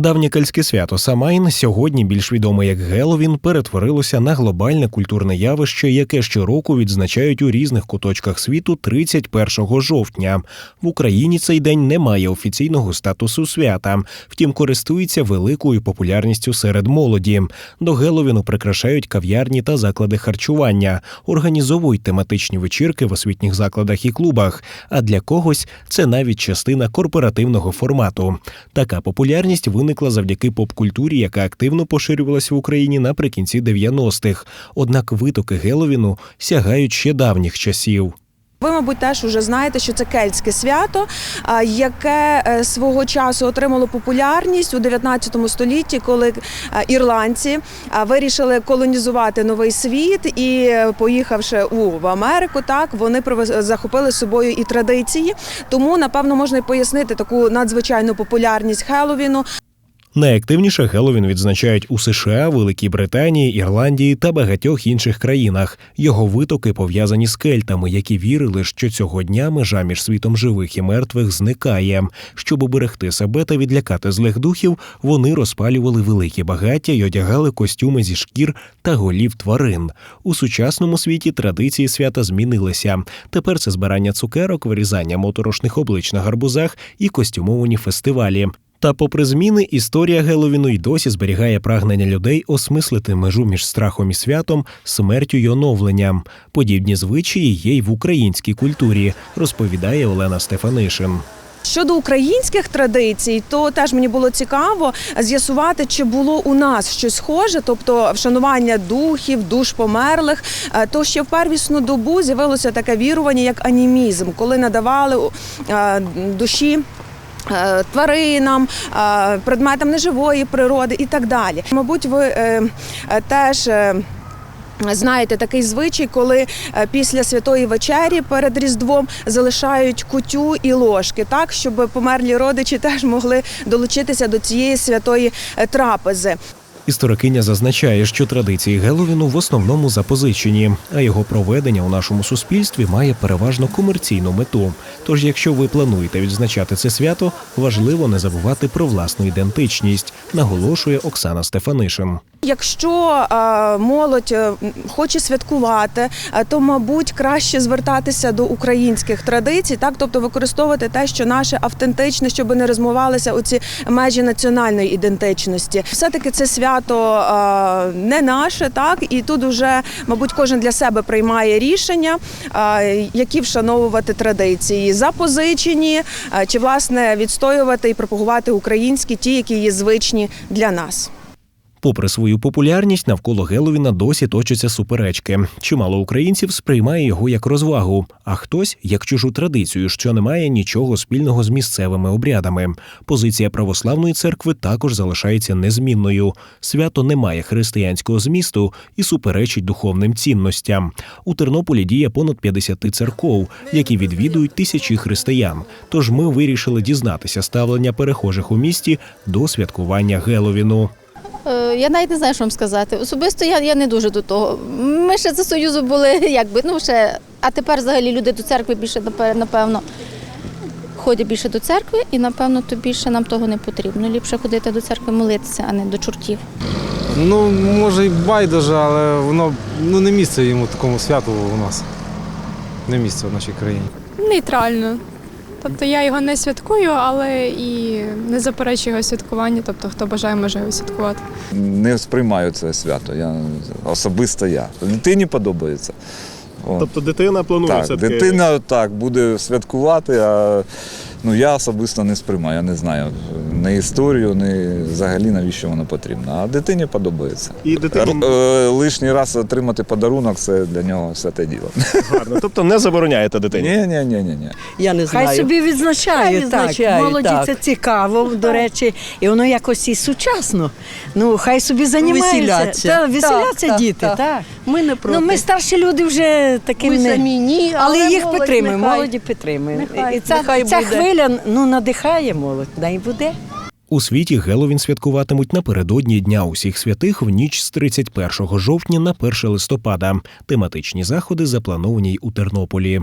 Давнє кельтське свято Самайн, сьогодні більш відоме як Геловін, перетворилося на глобальне культурне явище, яке щороку відзначають у різних куточках світу 31 жовтня. В Україні цей день не має офіційного статусу свята, втім користується великою популярністю серед молоді. До Геловіну прикрашають кав'ярні та заклади харчування, організовують тематичні вечірки в освітніх закладах і клубах. А для когось це навіть частина корпоративного формату. Така популярність виникла завдяки поп-культурі, яка активно поширювалася в Україні наприкінці 90-х. Однак витоки Геловіну сягають ще давніх часів. Ви, мабуть, теж вже знаєте, що це кельтське свято, яке е, свого часу отримало популярність у 19 столітті, коли е, ірландці вирішили колонізувати новий світ і, е, поїхавши у в Америку, так вони захопили з собою і традиції. Тому, напевно, можна й пояснити таку надзвичайну популярність Хеллоуіну. Найактивніше Геловін відзначають у США, Великій Британії, Ірландії та багатьох інших країнах. Його витоки пов'язані з кельтами, які вірили, що цього дня межа між світом живих і мертвих зникає. Щоб оберегти себе та відлякати злих духів, вони розпалювали великі багаття й одягали костюми зі шкір та голів тварин. У сучасному світі традиції свята змінилися. Тепер це збирання цукерок, вирізання моторошних облич на гарбузах і костюмовані фестивалі. Та, попри зміни, історія Геловіну й досі зберігає прагнення людей осмислити межу між страхом і святом, смертю й оновленням. Подібні звичаї є й в українській культурі, розповідає Олена Стефанишин. Щодо українських традицій, то теж мені було цікаво з'ясувати, чи було у нас щось схоже, тобто вшанування духів, душ померлих. Е, То ще в первісну добу з'явилося таке вірування, як анімізм, коли надавали е, душі. Е, Тваринам, е, предметам неживої природи і так далі. Мабуть, ви е, теж Знаєте, такий звичай, коли після святої вечері перед Різдвом залишають кутю і ложки, так щоб померлі родичі теж могли долучитися до цієї святої трапези. Історикиня зазначає, що традиції Геловіну в основному запозичені, а його проведення у нашому суспільстві має переважно комерційну мету. Тож, якщо ви плануєте відзначати це свято, важливо не забувати про власну ідентичність, наголошує Оксана Стефанишин. Якщо молодь е, хоче святкувати, е, то мабуть краще звертатися до українських традицій, так тобто використовувати те, що наше автентичне, щоб не розмивалися оці межі національної ідентичності. Все таки це свято е, не наше, так і тут вже, мабуть, кожен для себе приймає рішення, е, які вшановувати традиції, запозичені е, чи власне відстоювати і пропагувати українські, ті, які є звичні для нас. Попри свою популярність, навколо Геловіна досі точаться суперечки. Чимало українців сприймає його як розвагу, а хтось як чужу традицію, що не має нічого спільного з місцевими обрядами. Позиція православної церкви також залишається незмінною. Свято не має християнського змісту і суперечить духовним цінностям. У Тернополі діє понад 50 церков, які відвідують тисячі християн. Тож ми вирішили дізнатися ставлення перехожих у місті до святкування Геловіну. Я навіть не знаю, що вам сказати. Особисто я, я не дуже до того. Ми ще за Союзу були, якби, ну ще, а тепер взагалі люди до церкви більше напевно ходять більше до церкви, і напевно то більше нам того не потрібно. Ліпше ходити до церкви молитися, а не до чортів. Ну, може, і байдуже, але воно ну, не місце йому такому святу у нас. Не місце в нашій країні. Нейтрально. Тобто я його не святкую, але і не заперечую його святкування. Тобто, хто бажає, може його святкувати. Не сприймаю це свято. Я особисто я. Дитині подобається. О, Тобто дитина планує так, дитина так буде святкувати, а ну я особисто не сприймаю. Я не знаю не історію, не взагалі навіщо воно потрібно. А дитині подобається. І Р- е, лишній раз отримати подарунок це для нього святе діло. гарно. Тобто не забороняєте дитині. Ні, ні, ні, ні, ні. Я не знаю. Хай собі відзначає, Хай відзначає, Молоді так. це цікаво, до речі, і воно якось і сучасно. Ну, хай собі займаються. Веселяться. Та, веселяться Так, діти, так, так. Ми не проти. Ну, ми старші люди вже таким Ми не. самі ні, але, але їх молодь підтримуємо, нехай. молоді підтримуємо. Нехай, і ця, нехай ця буде. хвиля ну, надихає молодь, дай буде. У світі Геловін святкуватимуть напередодні Дня усіх святих в ніч з 31 жовтня на 1 листопада. Тематичні заходи заплановані й у Тернополі.